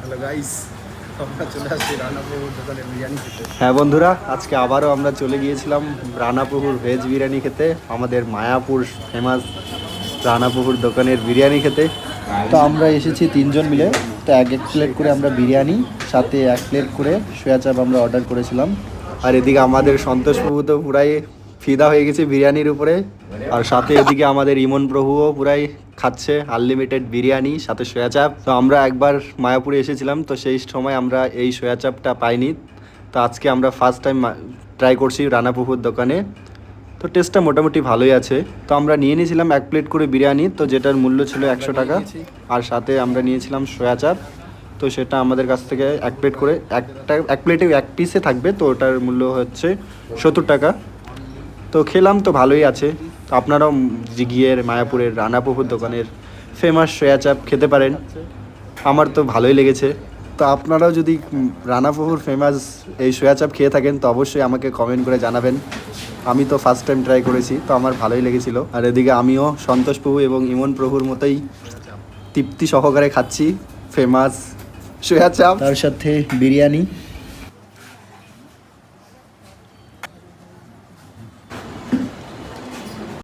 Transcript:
Hello guys হ্যাঁ বন্ধুরা, আজকে আবারও আমরা চলে গিয়েছিলাম রানাপুকুর ভেজ বিরিয়ানি খেতে, আমাদের মায়াপুর ফেমাস রানাপুকুর দোকানের বিরিয়ানি খেতে। তো আমরা এসেছি তিনজন মিলে, তো এক এক প্লেট করে আমরা বিরিয়ানি, সাথে এক প্লেট করে সোয়া চাপ আমরা অর্ডার করেছিলাম। আর এদিকে আমাদের সন্তোষ প্রভু তো পুরাই ফিদা হয়ে গেছে বিরিয়ানির উপরে, আর সাথে এদিকে আমাদের ইমন প্রভুও পুরাই খাচ্ছে আনলিমিটেড বিরিয়ানি সাথে সোয়া চাপ তো আমরা একবার মায়াপুরে এসেছিলাম তো সেই সময় আমরা এই সোয়া চাপটা পাইনি। তো আজকে আমরা ফার্স্ট টাইম ট্রাই করছি রানাপুকুর দোকানে। তো টেস্টটা মোটামুটি ভালোই আছে। তো আমরা নিয়ে নিয়েছিলাম এক প্লেট করে বিরিয়ানি তো যেটার মূল্য ছিল একশো টাকা। আর সাথে আমরা নিয়েছিলাম সোয়া চাপ তো সেটা আমাদের কাছ থেকে এক প্লেট করে একটা এক প্লেটে এক পিসে থাকবে তো ওটার মূল্য হচ্ছে সত্তর টাকা। তো খেলাম তো ভালোই আছে। তো আপনারাও গিয়ে মায়াপুরের রানা দোকানের ফেমাস সয়া চাপ খেতে পারেন। আমার তো ভালোই লেগেছে। তো আপনারাও যদি রানা ফেমাস এই সয়া চাপ খেয়ে থাকেন, তো অবশ্যই আমাকে কমেন্ট করে জানাবেন। আমি তো ফার্স্ট টাইম ট্রাই করেছি, তো আমার ভালোই লেগেছিল। আর এদিকে আমিও সন্তোষ প্রভু এবং ইমন প্রভুর মতোই তৃপ্তি সহকারে খাচ্ছি ফেমাস সয়া চাপ তার সাথে বিরিয়ানি।